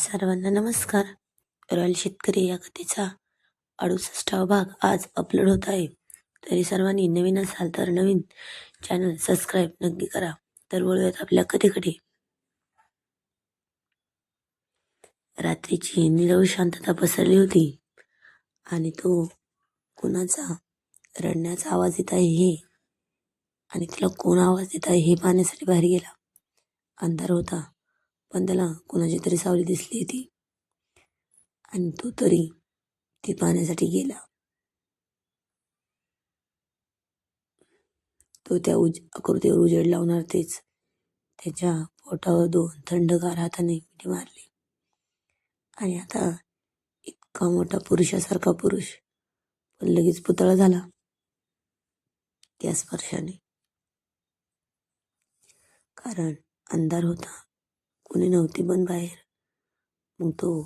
सर्वांना नमस्कार. रॉयल शेतकरी या कथेचा अडुसष्टावा भाग आज अपलोड होत आहे. तरी सर्वांनी नवीन असाल तर नवीन चॅनल सबस्क्राईब नक्की करा. तर वळूयात आपल्या कथेकडे रात्रीची निरव शांतता पसरली होती. आणि तो कुणाचा? रडण्याचा आवाज येत आहे हे. आणि तिला कोण आवाज देत आहे हे पाहण्यासाठी बाहेर गेला. अंधार होता. पण त्याला कोणाची तरी सावली दिसली होती. आणि तो तरी ती पाहण्यासाठी गेला. तो त्या उज आकृतीवर उजेड लावणार तेच. त्याच्या पोटावर दोन थंडगार हाताने मिठी मारली. आणि आता इतका मोठा पुरुषासारखा पुरुष पण लगेच पुतळा झाला. त्या स्पर्शाने. कारण अंधार होता. कोणी नव्हती पण बाहेर. मग तो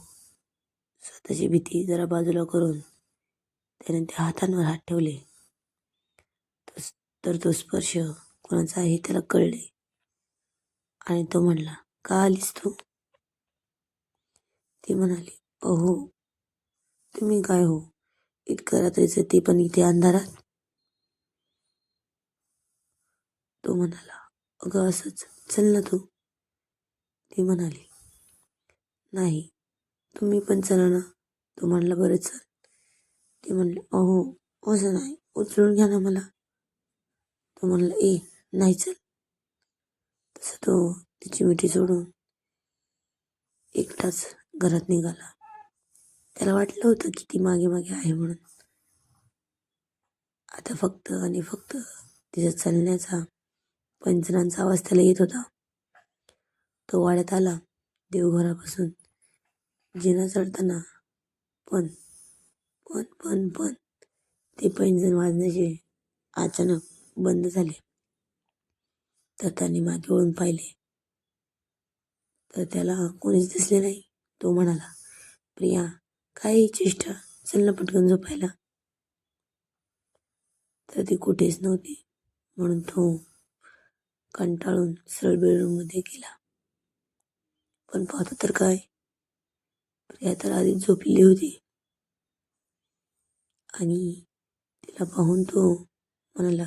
स्वतःची भीती जरा बाजूला करून त्याने त्या हातांवर हात ठेवले. तस- तर तो स्पर्श कोणाचा आहे त्याला कळले. आणि तो म्हणला का आलीस तू? ती म्हणाली अहो तुम्ही काय हो? इतकं रात्रीचं ते पण इथे अंधारात? तो म्हणाला अगं असंच. चल ना तू. ती म्हणाली नाही तुम्ही पण चला ना तो म्हणला बरं चल. ते म्हणले अहो असं नाही उचलून घ्या ना मला. तो म्हणला ए नाही चल. तसं तो तिची मिठी सोडून एकटाच घरात निघाला. त्याला वाटलं होतं की ती मागे मागे आहे म्हणून. आता फक्त आणि फक्त तिचा चालण्याचा पंचनांचा आवाज त्याला येत होता. तो वाड्यात आला देवघरापासून. जिना चढताना पण पण पण पण ते पैंजण वाजण्याचे अचानक बंद झाले. तर त्याने मागे वळून पाहिले. तर त्याला कोणीच दिसले नाही तो म्हणाला प्रिया काय चेष्टा? चल ना पटकन झोपायला. तर ती कुठेच नव्हती म्हणून तो कंटाळून सरळ बेडरूममध्ये गेला. पण पाहतो तर काय? प्रिया तर आधीच झोपलेली होती. आणि तिला पाहून तो म्हणाला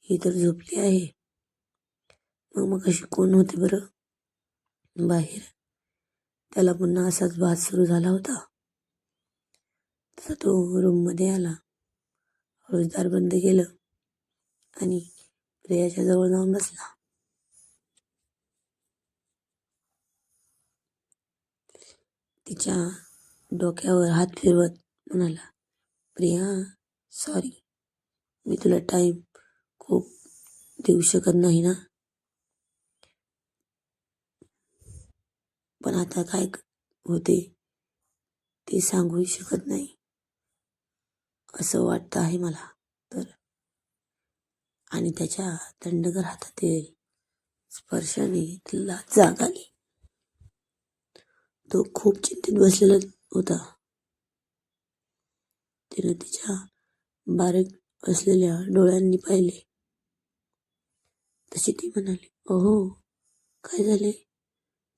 ही तर झोपली आहे. मग मग अशी कोण होते बरं? बाहेर. त्याला पुन्हा असाच भात सुरू झाला होता. तसा तो रूममध्ये आला. हळूच दार बंद केलं आणि प्रियाच्या जवळ जाऊन बसला. तिच्या डोक्यावर हात फिरवत म्हणाला प्रिया सॉरी मी तुला टाईम खूप देऊ शकत नाही ना. पण आता काय होते ते सांगूही शकत नाही. असं वाटतं आहे मला तर. आणि त्याच्या दंडगर हातातील स्पर्शाने तिला जाग आली. तो खूप चिंतित बसलेला होता. तिने तिच्या बारीक असलेल्या डोळ्यांनी पाहिले. तशी ती म्हणाली अहो काय झाले?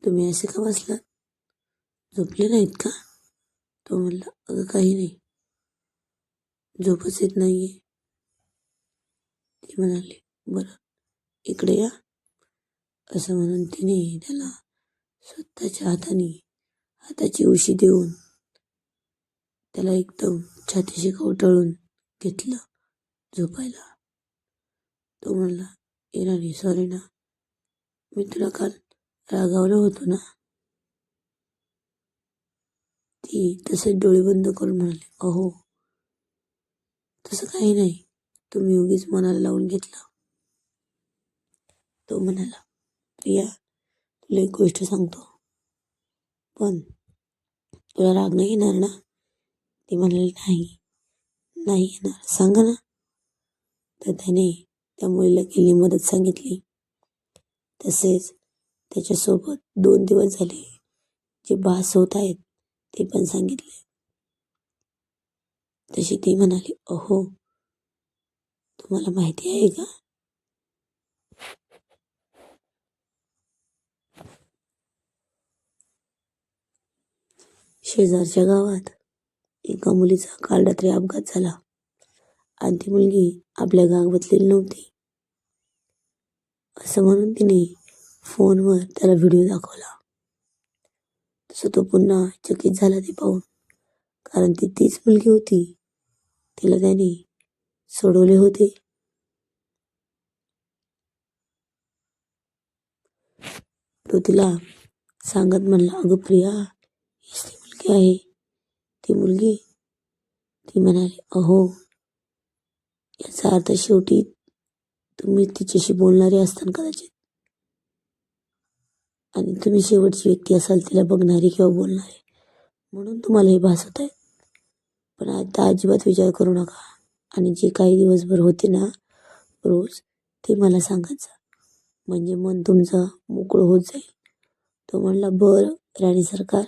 तुम्ही असे का बसलात? झोपले नाहीत का? तो म्हणला अगं काही नाही. झोपच येत नाहीये. ती म्हणाली बरं इकडे या. असं म्हणून तिने त्याला स्वतःच्या हाताने हाताची उशी देऊन त्याला एकदम छातीशी कवटाळून घेतलं झोपायला. तो म्हणला इराणी सॉरी ना. मी तुला काल रागावलं होतो ना? ती तसेच डोळे बंद करून म्हणाली अहो तसं काही नाही. तुम्ही उगीच मनाला लावून घेतलं. तो म्हणाला प्रिया तुला एक गोष्ट सांगतो. पण तुला राग नाही येणार ना? ती म्हणाली नाही नाही येणार. सांगा ना. तर त्याने त्या मुलीला केली मदत सांगितली. तसेच त्याच्यासोबत दोन दिवस झाले जे बास होत आहेत ते पण सांगितले. तशी ती म्हणाली अहो तुम्हाला माहिती आहे का? शेजारच्या गावात एका मुलीचा काल रात्री अपघात झाला. आणि ती मुलगी आपल्या गावातलेली नव्हती. असं म्हणून तिने फोनवर त्याला व्हिडिओ दाखवला. तसं तो पुन्हा चकित झाला ते पाहून. कारण ती तीच मुलगी होती. तिला त्याने सोडवले होते. तो तिला सांगत म्हणला अगं प्रिया आहे. ती मुलगी ती म्हणाली अहो याचा अर्थ शेवटी तुम्ही तिच्याशी बोलणारे असताना कदाचित. आणि तुम्ही शेवटची व्यक्ती असाल तिला बघणारी किंवा बोलणारे. म्हणून तुम्हाला हे होत आहे पण आता अजिबात विचार करू नका. आणि जे काही दिवसभर होते ना रोज ते मला सांगायचं म्हणजे मन तुमचं मोकळं होत जाईल. तो म्हणला बरं राणी सरकार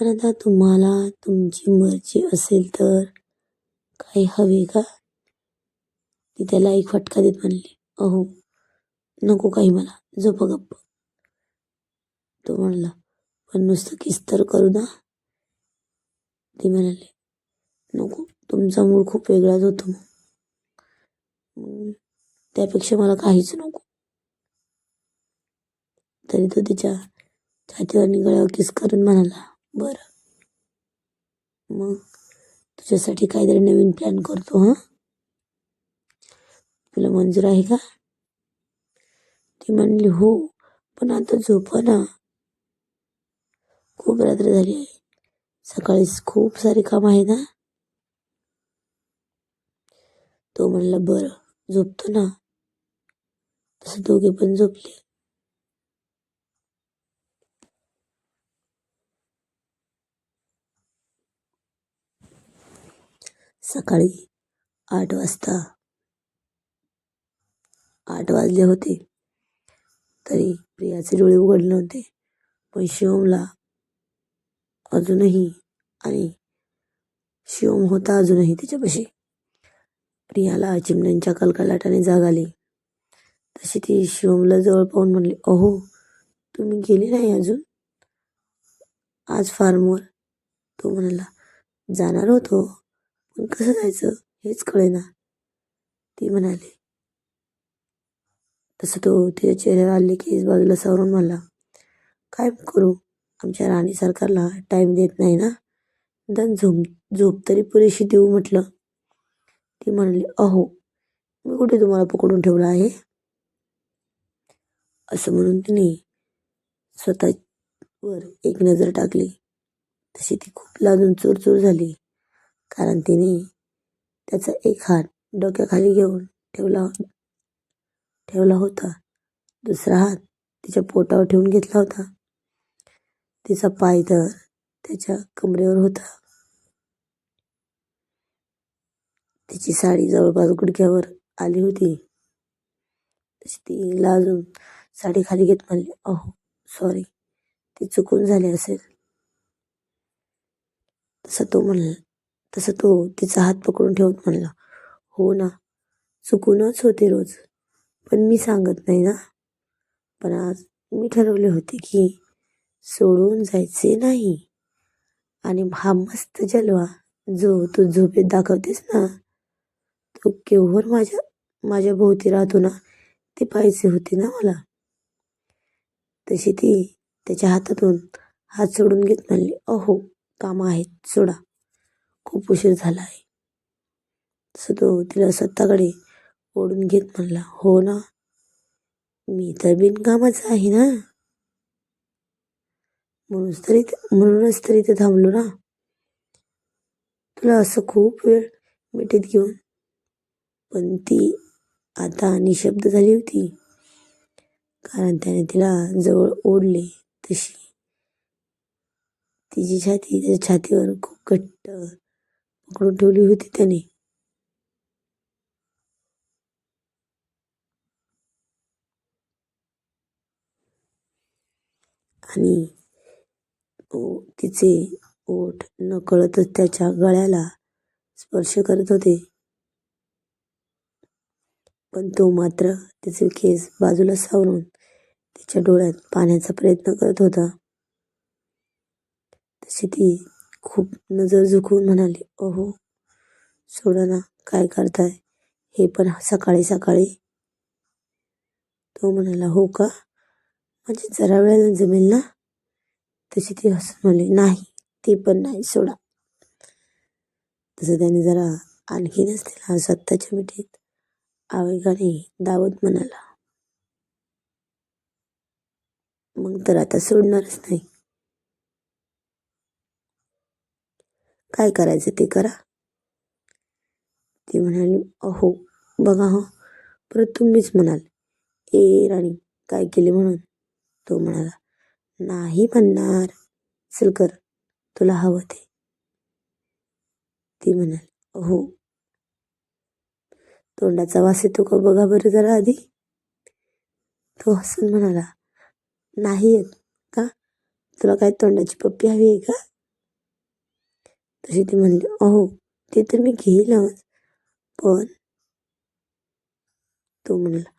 पण आता तुम्हाला तुमची मर्जी असेल तर काही हवे का? ती त्याला एक फटका देत म्हणली अहो नको काही मला झोप गप्प. तो म्हणला पण नुसतं किस तर करू ना. ती म्हणाली नको तुमचा मूड खूप वेगळाच होतो. मग त्यापेक्षा मला काहीच नको. तरी तो तिच्या छातीवर आणि गळ्यावर किस करून म्हणाला बरं. मग तुझ्यासाठी काहीतरी नवीन प्लॅन करतो हां? तुला मंजूर आहे का? ती म्हणली हो पण आता झोपा ना. खूप रात्र झाली आहे. सकाळी खूप सारे काम आहे ना तो म्हणला बरं झोपतो ना. तसं दोघे पण झोपले. सकाळी आठ वाजता आठ वाजले होते. तरी प्रियाचे डोळे उघडले नव्हते. पण शिवमला अजूनही आणि शिवम होता अजूनही तिच्यापाशी. प्रियाला चिमण्यांच्या कलकलाटाने जाग आली. तशी ती शिवमला जवळ पाहून म्हणली अहो तुम्ही गेले नाही अजून? आज फार्मवर तो म्हणाला जाणार होतो. पण कसं जायचं? हेच कळेना. ती म्हणाली. तसं तो तिच्या चेहऱ्यावर आले केस बाजूला सावरून म्हणला काय करू? आमच्या राणी सरकारला टाईम देत नाही ना? निदान झोप झोप तरी पुरेशी देऊ म्हटलं. ती म्हणाली अहो मी कुठे तुम्हाला पकडून ठेवलं आहे? असं म्हणून तिने स्वतःवर एक नजर टाकली. तशी ती खूप लाजून चूरचूर झाली. कारण तिने त्याचा एक हात डोक्याखाली घेऊन ठेवला ठेवला होता. दुसरा हात तिच्या पोटावर ठेवून घेतला होता. तिचा पाय तर त्याच्या कमरेवर होता. तिची साडी जवळपास गुडघ्यावर आली होती. तशी ती लाजून साडी खाली घेत म्हणली अहो सॉरी ती चुकून झाली असेल. तसं तो म्हणला तसं तो तिचा हात पकडून ठेवत म्हणला हो ना चुकूनच होते रोज. पण मी सांगत नाही ना. पण आज मी ठरवले होते की सोडून जायचे नाही. आणि हा मस्त जलवा जो तू झोपेत दाखवतेस ना तो केव्हर माझ्या माझ्या भोवती राहतो ना ते पाहिजे होते ना मला. तशी ती त्याच्या हातातून हात सोडून घेत म्हणली अहो कामं आहेत सोडा. खूप उशीर झाला आहे. तसं तो तिला स्वतःकडे ओढून घेत म्हणला हो ना मी तर बिनकामाचा आहे ना. म्हणूनच तरी म्हणूनच तरी ते थांबलो ना. तुला असं खूप वेळ मिठीत घेऊन पण ती आता निशब्द झाली होती. कारण त्याने तिला जवळ ओढले तशी. तिची छाती त्याच्या छातीवर खूप घट्ट पकडून ठेवली होती त्याने. आणि तिचे ओठ नकळतच त्याच्या गळ्याला स्पर्श करत होते. पण तो मात्र तिचे केस बाजूला सावरून तिच्या डोळ्यात पाहण्याचा प्रयत्न करत होता. तशी ती खूप नजर झुकवून म्हणाली अहो सोडा ना काय करताय? हे पण सकाळी सकाळी. तो म्हणाला हो का? म्हणजे जरा वेळेला जमेल ना? तशी ती हसून म्हणली नाही ते पण नाही सोडा. तसं त्याने जरा आणखीनच तिला स्वतःच्या मिठीत आवेगाने दावत म्हणाला मग तर आता सोडणारच नाही. काय करायचं ते करा. ती म्हणाली अहो बघा हो परत तुम्हीच म्हणाल ए राणी काय केले म्हणून? तो म्हणाला नाही म्हणणार. चल कर तुला हवं ते. ती म्हणाली अहो तोंडाचा वास येतो का बघा बरं जरा आधी. तो हसून म्हणाला नाही येत का? तुला काय तोंडाची पप्पी हवी आहे का? तशी ती म्हणली अहो ते तर मी घेईलच. पण तो म्हणाला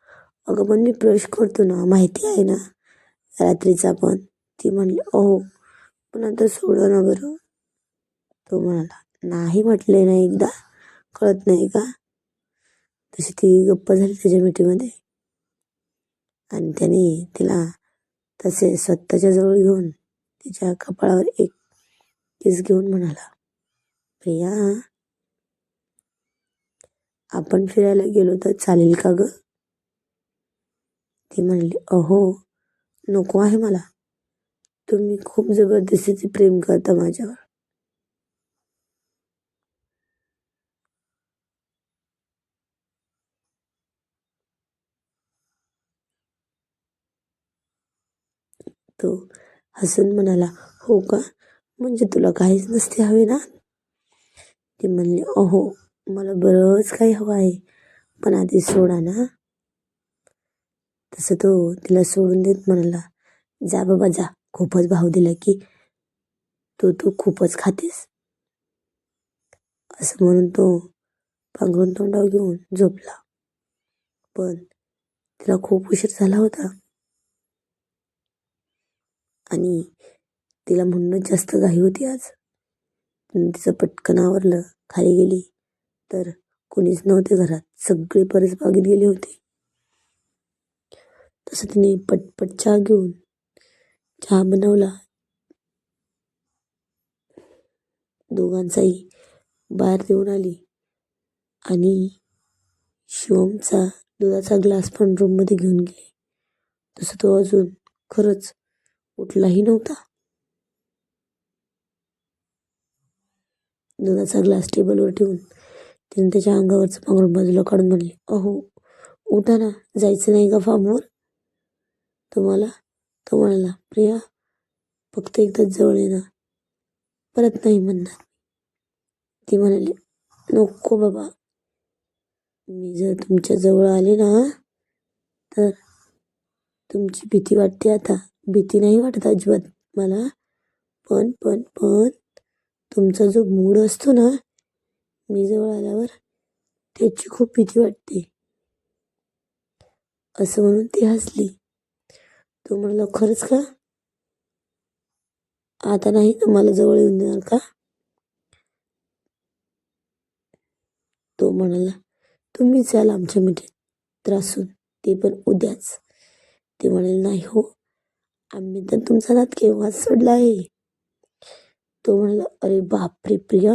अगं पण मी ब्रश करतो ना माहिती आहे ना? रात्रीचा पण. ती म्हणली अहो पण आता सोडव ना बरं. तो म्हणाला नाही म्हटले ना एकदा कळत नाही का? तशी ती गप्प झाली त्याच्या मिठीमध्ये. आणि त्याने तिला तसे स्वतःच्या जवळ घेऊन तिच्या कपाळावर एक केस घेऊन म्हणाला प्रिया? आपण फिरायला गेलो तर चालेल का ग? ती म्हणली अहो नको आहे मला. तुम्ही खूप जबरदस्तीचे प्रेम करता माझ्यावर. तो हसून म्हणाला हो का? म्हणजे तुला काहीच नसते हवे ना? ती म्हणली अहो मला बरंच काही हवं आहे पण आधी सोडा ना. तसं तो तिला सोडून देत म्हणाला जा बाबा जा. खूपच भाव दिला की तू तू खूपच खातेस. असं म्हणून तो पांघरून तोंडावर घेऊन झोपला. पण तिला खूप उशीर झाला होता. आणि तिला म्हणूनच जास्त घाई होती आज. तिचं पटकन आवरलं खाली गेली. तर कोणीच नव्हते घरात. सगळे परस बागेत गेले होते. तसं तिने पटपट चहा घेऊन चहा बनवला. दोघांचाही बाहेर देऊन आली. आणि शिवमचा दुधाचा ग्लास पण रूममध्ये घेऊन गेली. तसं तो अजून खरंच उठलाही नव्हता. दुधाचा ग्लास टेबलवर ठेवून तिने त्याच्या अंगावरचं पांघरून बाजूला काढून म्हणले अहो उठा ना जायचं नाही का फार्मवर? तुम्हाला तो म्हणाला प्रिया फक्त एकदाच जवळ ये ना परत नाही म्हणणार. ती म्हणाली नको बाबा मी जर तुमच्या जवळ आले ना तर तुमची भीती वाटते आता. भीती नाही वाटत अजिबात मला. पण पण पण तुमचा जो मूड असतो ना मी जवळ आल्यावर त्याची खूप भीती वाटते. असं म्हणून ती हसली. तो म्हणाला खरंच का? आता नाही तुम्हाला जवळ येऊन देणार का? तो म्हणाला तुम्हीच याल आमच्या मिठीत त्रासून ते पण उद्याच. ते म्हणाले नाही हो आम्ही तर तुमचा नात केव्हाच सोडला आहे. तो म्हणाला अरे बापरे प्रिया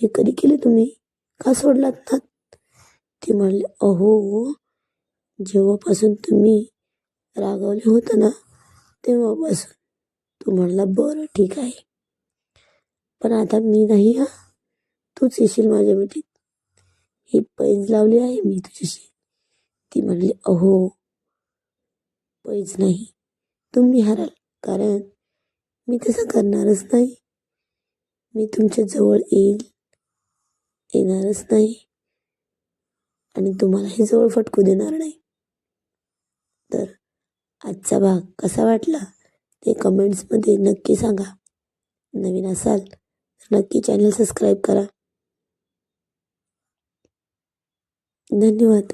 हे कधी केले तुम्ही? का सोडलात ना ती म्हणले अहो जेव्हापासून तुम्ही रागावले होता ना तेव्हापासून. तो म्हणला बरं ठीक आहे. पण आता मी नाही हा. तूच येशील माझ्या मिठीत ही पैज लावली आहे मी तुझ्याशी. ती म्हणली अहो पैज नाही. तुम्ही हराल कारण मी तसं करणारच नाही. मी तुमच्या जवळ येईल येणारच नाही आणि तुम्हालाही जवळ फटकू देणार नाही. तर आजचा भाग कसा वाटला ते कमेंट्समध्ये नक्की सांगा. नवीन असाल तर नक्की चॅनल सबस्क्राईब करा. धन्यवाद.